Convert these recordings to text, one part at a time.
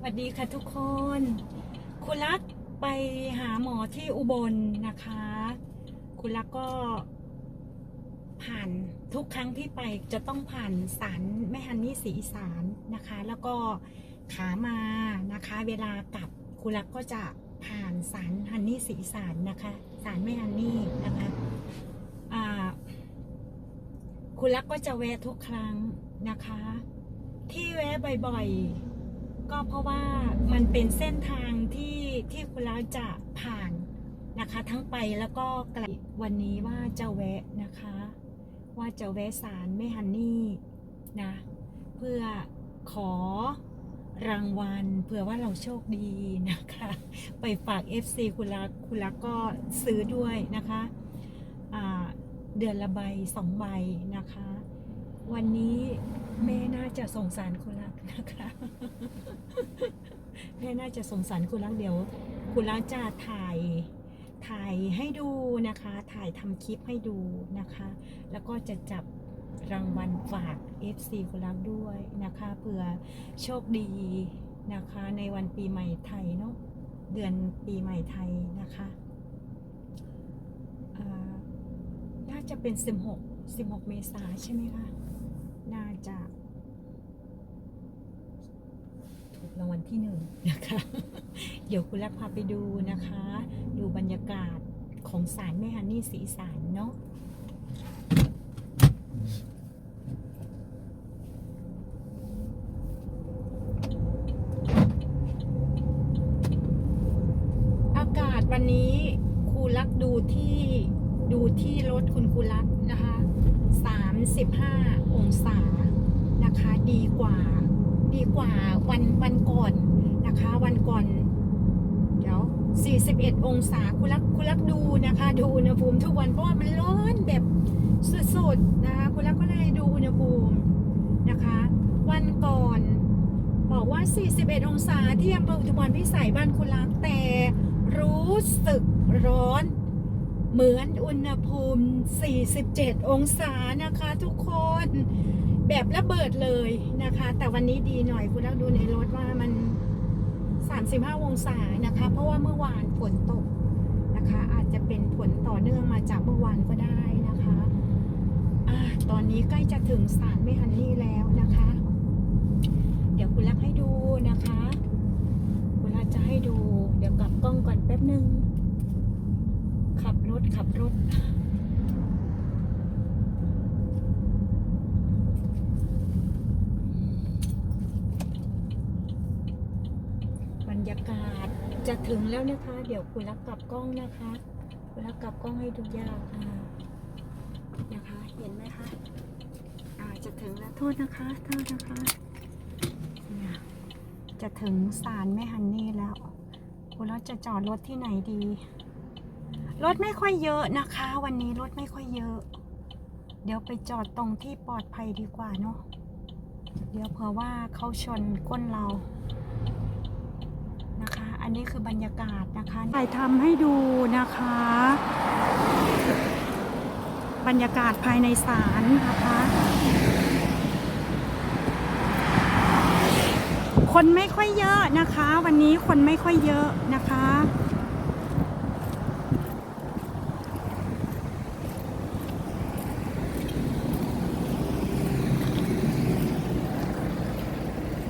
สวัสดีค่ะทุกคน คุณรักไปหาหมอที่อุบลนะคะ คุณรักก็ผ่านทุกครั้งที่ไปจะต้องผ่านสารแม่ฮันนี่สีอีสานนะคะ แล้วก็ขามานะคะ เวลากลับคุณรักก็จะผ่านสารฮันนี่สีอีสานนะคะสารแม่ฮันนี่นะคะคุณรักก็จะแวะทุกครั้งนะคะ ที่แวะบ่อยๆ ก็เพราะว่ามันเป็นเส้นทางที่ที่คุณล้าจะผ่านนะคะ ทั้งไปแล้วก็กลับวันนี้ว่าจะแวะนะคะ ว่าจะแวะสารแม่ฮันนี่นะเพื่อขอรางวัลเผื่อว่าเราโชคดีนะคะ ไปฝาก FC คุณลักคุณลักก็ซื้อด้วยนะคะเดือนละใบสองใบนะคะ วันนี้ แม่น่าจะสงสารคุณรักนะคะแม่น่าจะสงสารคุณรักเดี๋ยว คุณรักจะถ่ายถ่ายให้ดูนะคะ ถ่ายทำคลิปให้ดูนะคะ แล้วก็จะจับรางวัลฝาก FC คุณรักด้วยนะคะเผื่อโชคดีนะคะ ในวันปีใหม่ไทยเนาะเดือนปีใหม่ไทยนะคะน่าจะเป็น 16 16 เมษาใช่ไหมคะ น่าถูกรางวัลที่หนึ่งนะคะ เดี๋ยวคุณรักพาไปดูนะคะ ดูบรรยากาศของสารแม่ฮันนี่สีสารเนาะอากาศวันนี้ครูรักดูที่ ดูที่รถคุณครูรักนะคะ35 องศานะคะดีกว่า ดีกว่าวันวันก่อนนะคะ วันก่อน เดี๋ยว 41 องศาคุณรักคุณรักดูนะคะ ดูอุณหภูมิทุกวันเพราะว่ามันร้อนแบบสุดๆนะคะคุณรักก็เลยดูอุณหภูมินะคะ วันก่อนบอกว่า 41 องศาที่อำเภออุทุมพรพิสัยบ้านคุณรักแต่รู้สึกร้อน เหมือนอุณหภูมิ 47 องศานะคะทุกคนแบบระเบิดเลยนะคะ แต่วันนี้ดีหน่อยคุณรักดูในรถว่ามัน 35 องศานะคะ เพราะว่าเมื่อวานฝนตกนะคะ อาจจะเป็นผลต่อเนื่องมาจากเมื่อวานก็ได้นะคะอ่าตอนนี้ใกล้จะถึงสารเมฮันนี่แล้วนะคะ เดี๋ยวคุณรักให้ดูนะคะ คุณรักจะให้ดู เดี๋ยวกลับกล้องก่อนแป๊บหนึ่ง ขับรถ ขับรถ บรรยากาศจะถึงแล้วนะคะ เดี๋ยวคุณรักกลับกล้องนะคะคุณรักกลับกล้องให้ดูยากอ่านะคะ เห็นไหมคะจะถึงแล้วโทษนะคะโทษนะคะจะถึงศาลแม่ฮันนี่แล้วคุณรักจะจอดรถที่ไหนดี รถไม่ค่อยเยอะนะคะ วันนี้รถไม่ค่อยเยอะ เดี๋ยวไปจอดตรงที่ปลอดภัยดีกว่าเนาะเดี๋ยวเผื่อว่าเขาชนก้นเรานะคะ อันนี้คือบรรยากาศนะคะถ่ายทำให้ดูนะคะ บรรยากาศภายในศาลนะคะ คนไม่ค่อยเยอะนะคะ วันนี้คนไม่ค่อยเยอะนะคะ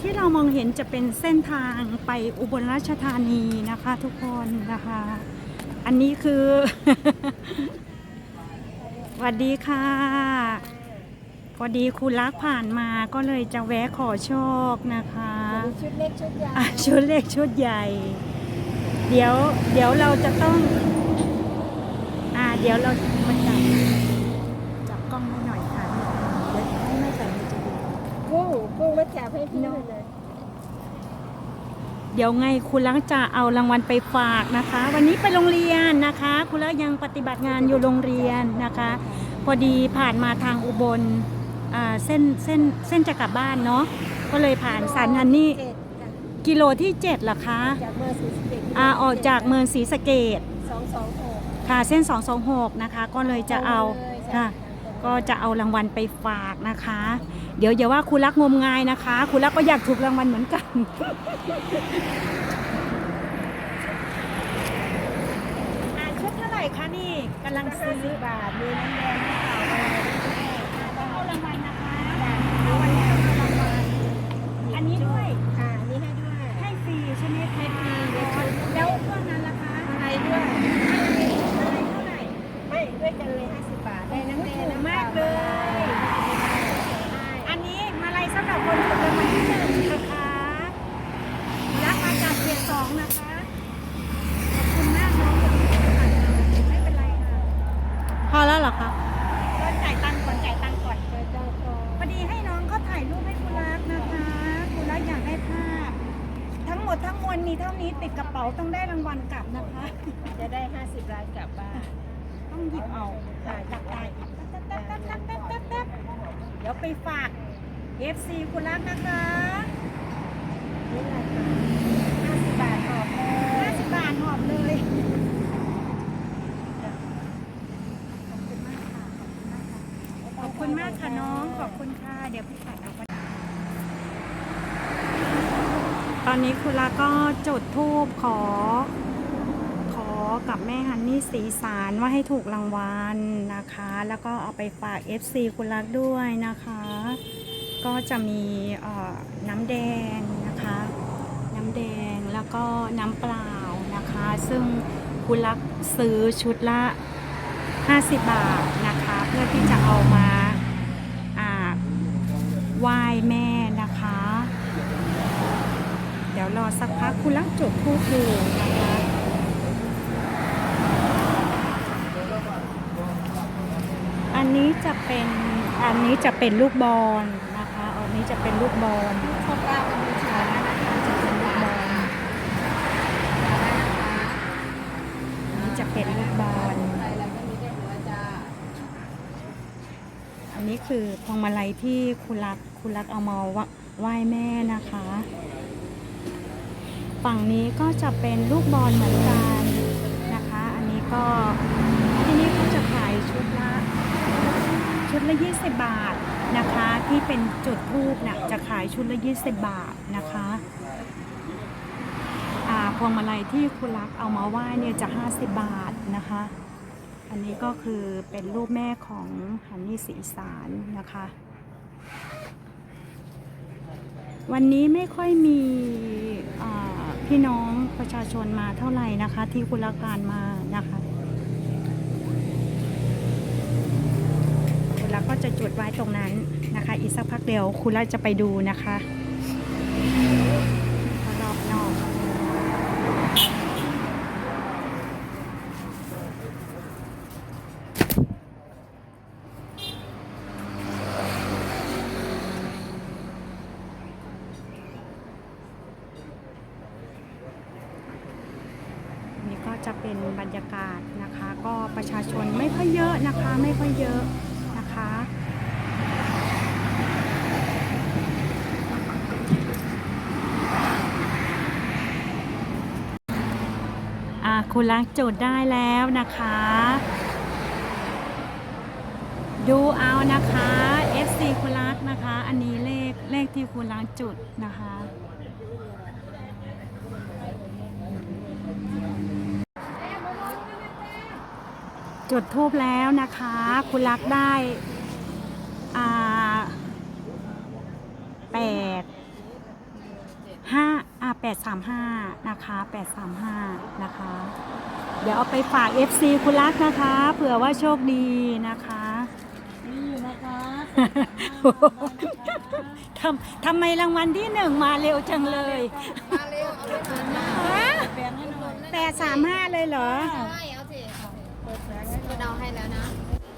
ที่ เรามองเห็นจะเป็นเส้นทางไปอุบลราชธานีนะคะทุกคนนะคะ อันนี้คือสวัสดีค่ะพอดีคุณรักผ่านมาก็เลยจะแวะขอโชคนะคะชุดเล็กชุดใหญ่อะชุดเล็กชุดใหญ่ เดี๋ยวเดี๋ยวเราจะต้อง อ่า เดี๋ยวเรามาจับจับกล้องให้หน่อยค่ะเดี๋ยวให้ไม่ใส่มือจะดูกุ้งกุ้งมาจับให้พี่เลย เดี๋ยวไงคุณลักจะเอารางวัลไปฝากนะคะ วันนี้ไปโรงเรียนนะคะ คุณลักยังปฏิบัติงานอยู่โรงเรียนนะคะ พอดีผ่านมาทางอุบลอ่าเส้นเส้นเส้นจะกลับบ้านเนาะก็เลยผ่านสันฮันนี่เจ็ดกิโลที่7เหรอคะจากเมืองศรีสะเกษอ่าออกจากเมืองศรีสะเกดสองสองหกค่ะเส้น 226 นะคะ ก็เลยจะเอาค่ะ ก็จะเอารางวัลไปฝากนะคะ เดี๋ยวอย่าว่าครูรักงมงายนะคะครูรักก็อยากถูกรางวัลเหมือนกัน อ่าชุดเท่าไหร่คะนี่กำลังซื้อบาทมีน้ำแดงน้ำเปล่าอะไรต้องเอารางวัลนะคะเอาวันนี้เอารางวัลอันนี้ด้วยค่ะอันนี่ให้ด้วย ให้ฟรีใช่ไหมคะแล้วพวกนั้นล่ะคะอะไรด้วยอะไรเท่าไหร่ไม่ด้วยกันเลย มาล่ากเลย อันนี้มาลัยสำหรับคนถูกรางวัลที่หนึ่งนะคะรับมาจากเขตสองนะคะ ขอบคุณมากน้องไม่เป็นไรค่ะ พอแล้วเหรอคะ ก็จ่ายตังค์ก่อนจ่ายตังค์ก่อน เปิดเจ้าทอง พอดีให้น้องเขาถ่ายรูปให้คุณรักนะคะคุณรักอยากได้ภาพ ทั้งหมดทั้งมวลมีเท่านี้ติดกระเป๋าต้องได้รางวัลกลับนะคะ จะได้ 50ล้านกลับบ้าน ต้องหยิบเอาจ่ายจับได้อีกแป๊บแป๊บแป๊บแป๊บแป๊บแป๊บเดี๋ยว ไปฝาก FC คุณรักนะคะนี่แหละค่ะ50 บาทออกเลย50 บาทหอบเลยขอบคุณมากค่ะ น้อง ขอบคุณค่ะ เดี๋ยวพี่ฝากเอาไว้ตอนนี้คุณลาก็จุดทูบขอ กับแม่ฮันนี่สีสารว่าให้ถูกรางวัลนะคะ แล้วก็เอาไปฝาก FC คุณรักด้วยนะคะ ก็จะมีน้ำแดงนะคะ น้ำแดงแล้วก็น้ำเปล่านะคะ ซึ่งคุณรักซื้อชุดละ 50 บาทนะคะ เพื่อที่จะเอามาอ่าไหว้แม่นะคะ เดี๋ยวรอสักพักคุณรักจุดทูบดูนะคะ อันนี้ จะเป็นอันนี้จะเป็นลูกบอลนะคะ อันนี้จะเป็นลูกบอลพวกเราเป็นบูชานะคะจะเป็นลูกบอลอันนี้จะเป็นลูกบอลอันนี้คือพวงมาลัยที่คุณรักคุณรักเอามาไหว้แม่นะคะ ฝั่งนี้ก็จะเป็นลูกบอลเหมือนกันนะคะ อันนี้ก็ที่นี่ก็จะขายชุดละชุด ละ 20 บาทนะคะ ที่เป็นจุดทูบเนี่ยจะขายชุดละ 20 บาทนะคะอ่าพวงมาลัยที่คุณรักเอามาไหว้เนี่ยจะ 50 บาทนะคะ อันนี้ก็คือเป็นรูปแม่ของฮันนี่สีสารนะคะ วันนี้ไม่ค่อยมีพี่น้องประชาชนมาเท่าไหร่นะคะ ที่คุณละการมานะคะ ตรงนั้นนะคะ อีกสักพักเดียวคุณละจะไปดูนะคะรอบนอกนี่ก็จะเป็นบรรยากาศนะคะ ก็ประชาชนไม่ค่อยเยอะนะคะ ไม่ค่อยเยอะ อ่า คุณล้างจุดได้แล้วนะคะ ดูเอานะคะ FC คุณลักษ์นะคะ อันนี้เลขเลขที่คุณล้างจุดนะคะจุดทูบแล้วนะคะ คุณรักได้แปด 835 นะคะ 835 นะคะ เดี๋ยวเอาไปฝาก FC คุณลักนะคะ เผื่อว่าโชคดีนะคะ นี่นะคะทำทำไมรางวัลที่หนึ่งมาเร็วจังเลยมาเร็วแปดสามห้าเลยเหรอ ใช่เอาสิเปิดแสงให้เราให้แล้วนะ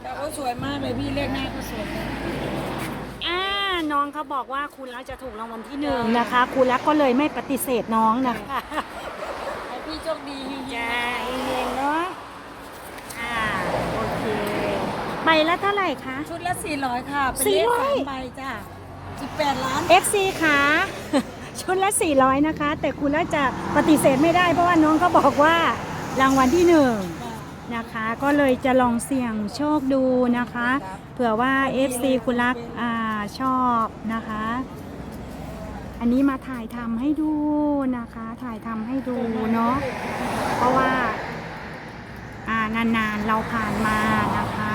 แต่โอ้สวยมากเลยพี่เลขหน้าก็สวย อ่าน้องเขาบอกว่าคุณรักจะถูกรางวัลที่หนึ่งนะคะ คุณรักก็เลยไม่ปฏิเสธน้องนะคะให้พี่โชคดีเฮงๆจ้าเองๆเนาะอ่าโอเคใบละเท่าไหร่คะ ชุดละ 400 ค่ะ เป็นเลข400สามใบจ้า18 ล้าน FC ค่ะ ชุดละ 400 นะคะ แต่คุณรักจะปฏิเสธไม่ได้เพราะว่าน้องเขาบอกว่ารางวัลที่หนึ่ง นะคะก็เลยจะลองเสี่ยงโชคดูนะคะ เผื่อว่า FC คุณรักอ่า ชอบนะคะ อันนี้มาถ่ายทำให้ดูนะคะ ถ่ายทำให้ดูเนาะเพราะว่าอ่านานๆเราผ่านมานะคะ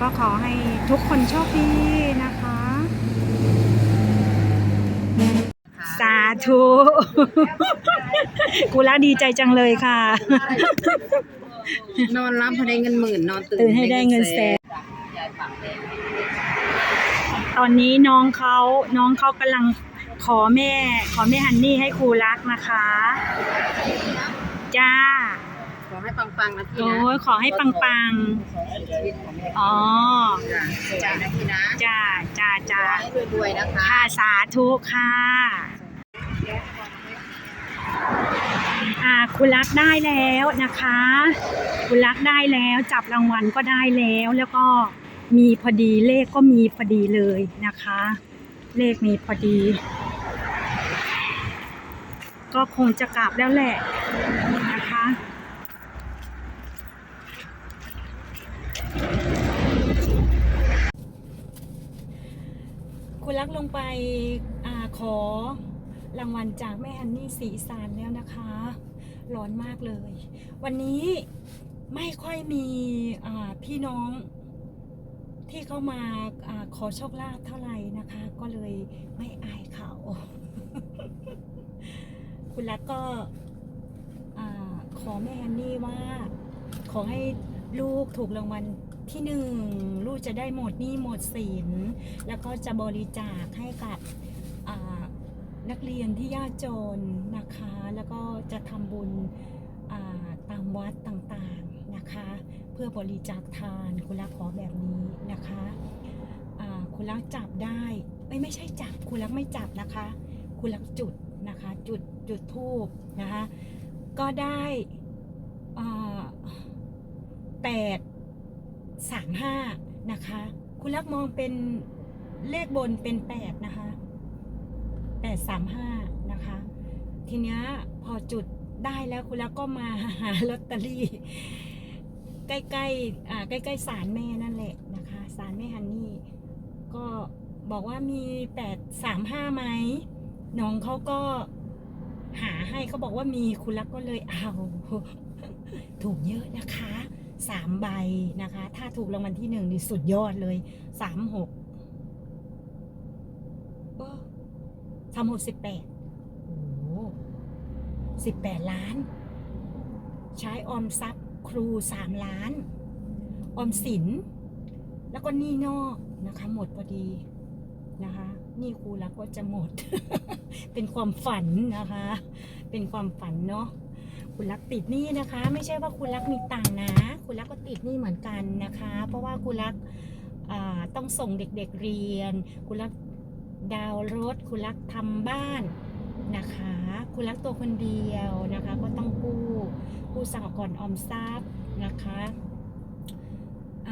ก็ขอให้ทุกคนโชคดีนะคะ สาธุกุละดีใจจังเลยค่ะ นอนรับพอได้เงินหมื่นนอนตื่นตื่นให้ได้เงินแสน ยายปากแดง ตอนนี้น้องเขาน้องเขากำลังขอแม่ ขอแม่ฮันนี่ให้ครูรักนะคะ จ้า ขอให้ปังๆนะพี่โอ้นะยขอให้ปังปังชีวิตของแม่ๆ อ๋อ จ้าสวยนะพี่นะจ้าจ้าขจ้าอให้รวยๆนะคะค่ะสาธุค่ะอ่าคุณรักได้แล้วนะคะ คุณรักได้แล้วจับรางวัลก็ได้แล้วแล้วก็ มีพอดีเลขก็มีพอดีเลยนะคะ เลขมีพอดี ก็คงจะกลับแล้วแหละนะคะคุณรักลงไปอขอรางวัลจากแม่ฮันนี่สีสารแล้วนะคะ ร้อนมากเลย วันนี้ไม่ค่อยมีพี่น้อง ที่เข้ามาอขอโชคลาภเท่าไหร่นะคะ ก็เลยไม่อายเขา คุณรักก็ขอแม่ฮันนี่ว่า ขอให้ลูกถูกรางวัลที่หนึ่งลูกจะได้หมดหนี้หมดสิน แล้วก็จะบริจาคให้กับนักเรียนที่ยากจนนะคะ แล้วก็จะทำบุญตามวัดต่างๆนะคะ เพื่อบริจาคทานคุณรักขอแบบนี้นะคะคุณรักจับได้ไม่ไม่ใช่จับคุณรักไม่จับนะคะ คุณรักจุดนะคะ จุดจุดทูบนะคะก็ได้แปดสามห้านะคะ คุณรักมองเป็นเลขบนเป็นแปดนะคะแปดสามห้านะคะ ทีนี้พอจุดได้แล้วคุณรักก็มาหาลอตเตอรี่ ใกล้ๆอ่าใกล้ๆศาลแม่นั่นแหละนะคะศาลแม่ฮันนี่ ก็บอกว่ามีแปดสามห้าไหมน้องเขาก็หาให้เขาบอกว่ามีคุณรักก็เลยเอา ถูกเยอะนะคะสามใบนะคะ ถ้าถูกรางวัลที่หนึ่งนี่สุดยอดเลยสามหกสามหกสิบแปดโอ้สิบแปดล้าน ใช้ออมทรัพย์ ครูสามล้าน ออมสิน แล้วก็หนี่นอกนะคะ หมดพอดีนะคะหนี่ครูรักก็จะหมด เป็นความฝันนะคะ เป็นความฝันเนาะคุณรักติดหนี้นะคะ ไม่ใช่ว่าคุณรักมีตังนะ คุณรักก็ติดหนี้เหมือนกันนะคะ เพราะว่าคุณรักต้องส่งเด็กๆเรียน คุณรักดาวรถ คุณรักทำบ้าน นะคะ คุณรักตัวคนเดียวนะคะ ก็ต้องกู้กู้สั่งก่อนออมทรัพย์นะคะอ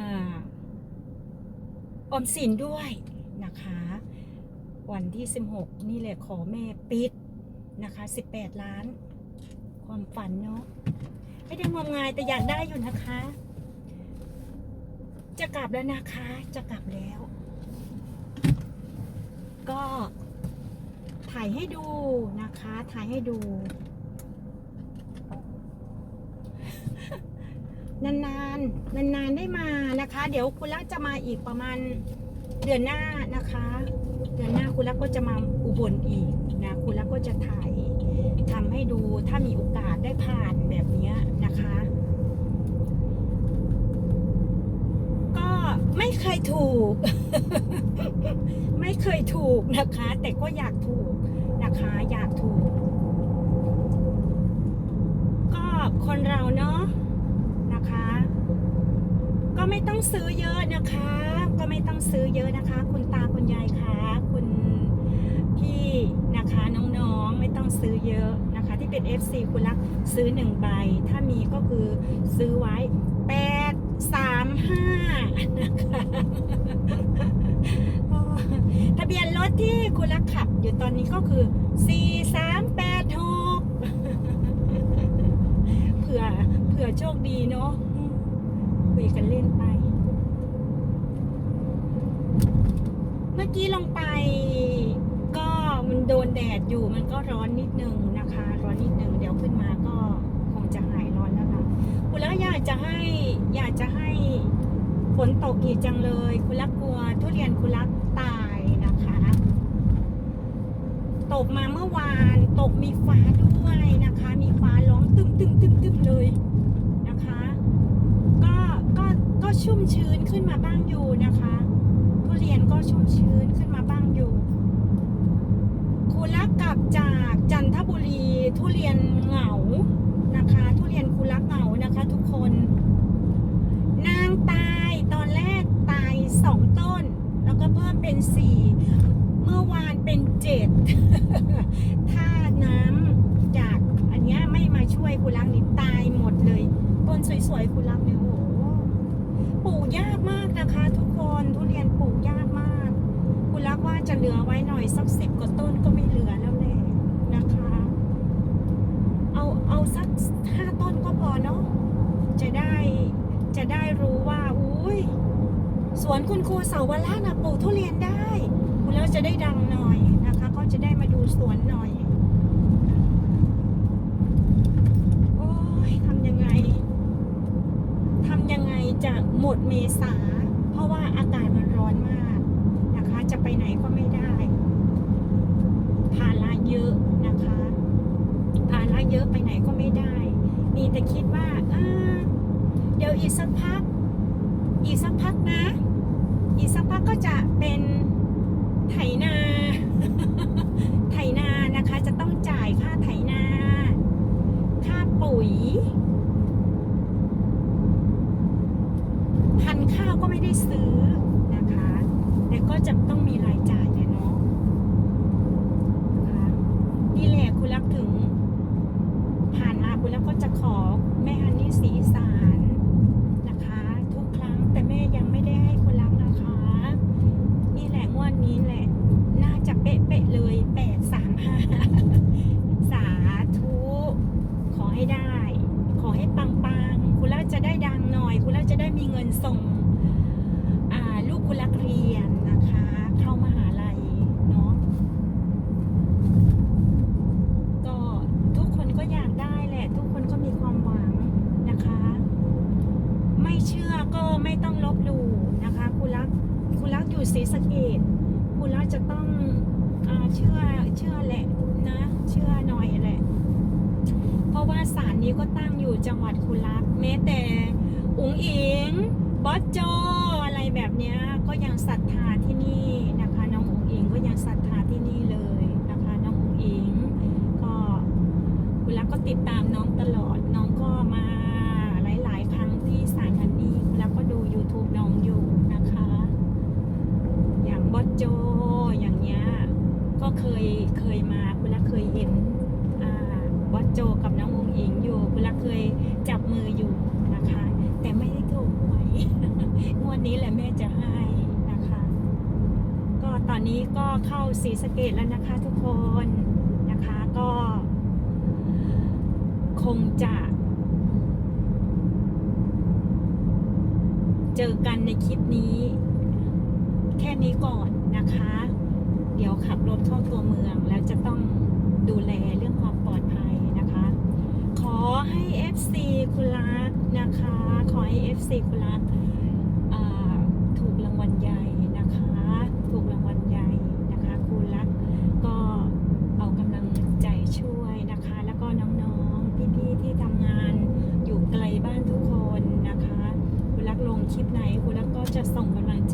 ออมสินด้วยนะคะ วันที่ 16 นี่แหละขอแม่ปิดนะคะ 18 ล้าน ความฝันเนาะไม่ได้งมงายแต่อยากได้อยู่นะคะ จะกลับแล้วนะคะ จะกลับแล้ว ก็ ถ่ายให้ดูนะคะ ถ่ายให้ดู นานๆ นานๆ ได้มานะคะ เดี๋ยวคุณลักษณ์จะมาอีกประมาณเดือนหน้านะคะ เดือนหน้าคุณลักษณ์ก็จะมาอุบลอีกนะ คุณลักษณ์ก็จะถ่ายทำให้ดู ถ้ามีโอกาสได้ผ่านแบบเนี้ยนะคะ ก็ไม่ เคยถูก ไม่เคยถูกนะคะ แต่ก็อยากถูกนะคะ อยากถูก ก็คนเราเนาะนะคะ ก็ไม่ต้องซื้อเยอะนะคะ ก็ไม่ต้องซื้อเยอะนะคะ คุณตาคุณยายคะคุณพี่นะคะน้องๆไม่ต้องซื้อเยอะนะคะ ที่เป็น FC คุณรักซื้อหนึ่งใบ ถ้ามีก็คือซื้อไว้ สามห้านะคะทะเบียนรถที่คุณลักขับอยู่ตอนนี้ก็คือสี่สามแปดหกเผื่อเผื่อโชคดีเนาะคุยกันเล่นไป เมื่อกี้ลงไปก็มันโดนแดดอยู่มันก็ร้อนนิดนึงนะคะ ร้อนนิดนึงเดี๋ยวขึ้นมาก็ จะให้อยากจะให้ฝนตกอีกจังเลย คุณลักกลัวทุเรียนคุณลักตายนะคะ ตกมาเมื่อวานตกมีฟ้าด้วยนะคะ มีฟ้าร้องตึมตึมตึมตึมเลยนะคะ ก็ก็ก็ชุ่มชื้นขึ้นมาบ้างอยู่นะคะทุเรียนก็ชุ่มชื้นขึ้นมาบ้างอยู่ครูรักกลับจากจันทบุรีทุเรียนเหงา นะคะ ทุเรียนครูรักเหงานะคะ ทุกคน นางตายตอนแรกตายสองต้น แล้วก็เพิ่มเป็นสี่เมื่อวานเป็นเจ็ดถ้าน้ำจากอันนี้ไม่มาช่วยครูรักนี่ตายหมดเลย ต้นสวยๆครูรักเนี่ยโอ้โหปลูกยากมากนะคะ ทุกคนทุเรียนปลูกยากมากคุณรักว่าจะเหลือไว้หน่อยสักสิบกว่าต้นก็ไม่เหลือแล้วแหละนะคะ เอาเอาสักห้าต้นก็พ อเนาะจะได้จะได้รู้ว่าอุ้ยสวนคุณครูเสาวราชนะปลูกทุเรียนได้คุณแล้วจะได้ดังหน่อยนะคะ ก็จะได้มาดูสวนหน่อย โอ้ยทำยังไงทำยังไงจะหมดเมษาเพราะว่าอากาศมันร้อนมากนะคะ จะไปไหนก็ไม่ได้ ภาระเยอะนะคะ ภาระเยอะไปไหนก็ไม่ได้ มีแต่คิดว่าอ่าเดี๋ยว อีกสักพัก อีกสักพักนะ อีกสักพักก็จะเป็นไถนา ไถนานะคะ จะต้องจ่ายค่าไถนา ค่าปุ๋ย พันธุ์ข้าวก็ไม่ได้ซื้อนะคะ แต่ก็จะต้องมีรายจ่ายแหละเนาะนะคะนี่แหละคุณรักถึง ผ่านมาคุณรักก็จะขอแม่ฮันนี่สีอีสานนะคะ ทุกครั้งแต่แม่ยังไม่ได้ให้คุณรักนะคะ นี่แหละงวดนี้แหละ น่าจะเป๊ะๆเลยแปดสามห้า สาธุ ขอให้ได้ ขอให้ปังๆ คุณลักจะได้ดังหน่อย คุณลักจะได้มีเงินส่ง อ่า ลูกคุณลักเรียนนะคะ เข้ามหาลัยเนาะ ก็ทุกคนก็อยากได้แหละ ทุกคนก็มีความหวังนะคะ ไม่เชื่อก็ไม่ต้องลบหลู่นะคะ คุณลักคุณลักอยู่ศรีสะเกดคุณลักจะต้องอาเชื่อเชื่อแหละนะ เชื่อหน่อยแหละ เพราะว่าศาลนี้ก็ตั้งอยู่จังหวัดคุรัก แม้แต่อุ๋งอิ งบอสโจอะไรแบบเนี้ยก็ยังศรัทธาที่นี่นะคะ น้องอุ๋งอิงก็ยังศรัทธาที่นี่เลยนะคะ น้องอุ๋งอิง ก็คุณรักก็ติดตามน้องตลอด น้องก็มาหลาย ๆ ครั้งที่ศาลนันนี่คุณรักก็ดู YouTube น้องอยู่นะคะ อย่างบอสโจ อย่างเงี้ย ก็เคยเคยมาคุณรักเคยเห็น อ่าบอสโจกับน้ององอิงอยู่คุณลักเคยจับมืออยู่นะคะ แต่ไม่ได้ถูกหวย งวดนี้แหละแม่จะให้นะคะ ก็ตอ นี้ก็เข้าสีสเกตแล้วนะคะทุกคนนะคะก็ คงจะ เจอกันในคลิปนี้ แค่นี้ก่อนนะคะ เดี๋ยวขับรถเข้าตัวเมืองแล้วจะต้องดูแลเรื่องความปลอดภัยนะคะ ขอให้ FC คุณรักนะคะ ขอให้ FC คุณรักอ่าถูกรางวัลใหญ่นะคะ ถูกรางวัลใหญ่นะคะคุณรักก็เอากำลังใจช่วยนะคะ แล้วก็น้องๆ พี่ๆที่ทำงานอยู่ไกลบ้านทุก คลิปไหนคุณแล้วก็จะส่งกำลังใจ